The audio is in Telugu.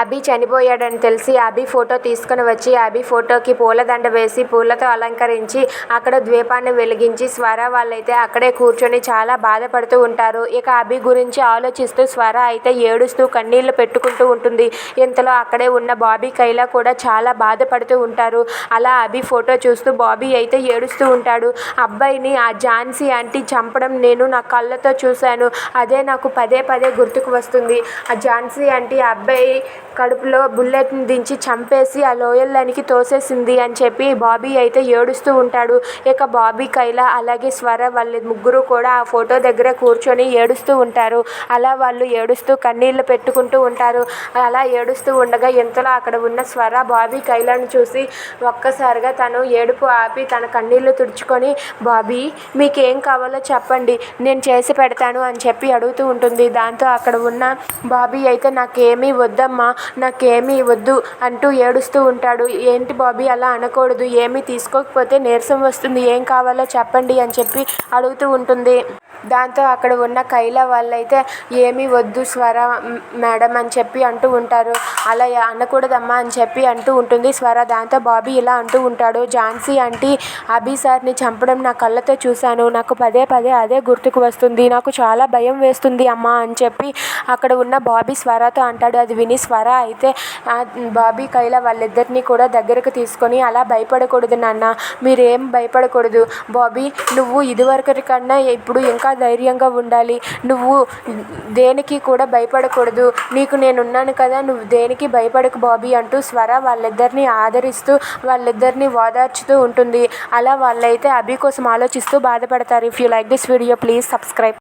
అభి చనిపోయాడని తెలిసి అభి ఫోటో తీసుకుని వచ్చి అభి ఫోటోకి పూలదండ వేసి పూలతో అలంకరించి అక్కడ ద్వీపాన్ని వెలిగించి స్వర వాళ్ళైతే అక్కడే కూర్చొని చాలా బాధపడుతూ ఉంటారు. ఇక అభి గురించి ఆలోచిస్తూ స్వర అయితే ఏడుస్తూ కన్నీళ్ళు పెట్టుకుంటూ ఉంటుంది. ఇంతలో అక్కడే ఉన్న బాబీ కైలా కూడా చాలా బాధపడుతూ ఉంటారు. అలా అభి ఫోటో చూస్తూ బాబీ అయితే ఏడుస్తూ ఉంటాడు. అబ్బాయిని ఆ ఝాన్సీ ఆంటీ చంపడం నేను నా కళ్ళతో చూశాను. అదే నాకు పదే పదే గుర్తుకు వస్తుంది. ఆ ఝాన్సీ ఆంటీ ఆ అబ్బాయి కడుపులో బుల్లెట్ని దించి చంపేసి ఆ లోయల్లోనికి తోసేసింది అని చెప్పి బాబీ అయితే ఏడుస్తూ ఉంటాడు. ఇక బాబీ కైలా అలాగే స్వర వాళ్ళ ముగ్గురు కూడా ఆ ఫోటో దగ్గర కూర్చొని ఏడుస్తూ ఉంటారు. అలా వాళ్ళు ఏడుస్తూ కన్నీళ్ళు పెట్టుకుంటూ ఉంటారు. అలా ఏడుస్తూ ఉండగా ఇంతలో అక్కడ ఉన్న స్వర బాబీ కైలాను చూసి ఒక్కసారిగా తను ఏడుపు ఆపి తన కన్నీళ్ళు తుడుచుకొని బాబీ మీకేం కావాలో చెప్పండి. నేను చేసి పెడతాను అని చెప్పి అడుగుతూ ఉంటుంది. దాంతో అక్కడ ఉన్న బాబీ అయితే నాకేమీ వద్దమ్మా. నాకేమీ వద్దు అంటూ ఏడుస్తూ ఉంటాడు. ఏంటి బాబీ అలా అనకూడదు. ఏమీ తీసుకోకపోతే నీరసం వస్తుంది. ఏం కావాలో చెప్పండి అని చెప్పి అడుగుతూ ఉంటుంది. దాంతో అక్కడ ఉన్న కైలా వాళ్ళైతే ఏమీ వద్దు స్వర మేడం అని చెప్పి అంటూ ఉంటారు. అలా అనకూడదమ్మా అని చెప్పి అంటూ ఉంటుంది స్వర. దాంతో బాబీ ఇలా అంటూ ఉంటాడు. ఝాన్సీ ఆంటీ అభి సార్ని చంపడం నా కళ్ళతో చూశాను. నాకు పదే పదే అదే గుర్తుకు వస్తుంది. నాకు చాలా భయం వేస్తుంది అమ్మా అని చెప్పి అక్కడ ఉన్న బాబీ స్వరతో అంటాడు. అది విని స్వర అయితే బాబీ కైలా వాళ్ళిద్దరిని కూడా దగ్గరకు తీసుకొని అలా భయపడకూడదు నాన్న. మీరేం భయపడకూడదు. బాబీ నువ్వు ఇదివరకటి కన్నా ఇప్పుడు ఇంకా ధైర్యంగా ఉండాలి. నువ్వు దేనికి కూడా భయపడకూడదు. నీకు నేనున్నాను కదా నువ్వు దేనికి భయపడకు బాబీ అంటూ స్వర వాళ్ళిద్దరిని ఆదరిస్తూ వాళ్ళిద్దరిని ఓదార్చుతూ ఉంటుంది. అలా వాళ్ళైతే అభి కోసం ఆలోచిస్తూ బాధపడతారు. If you like this video please subscribe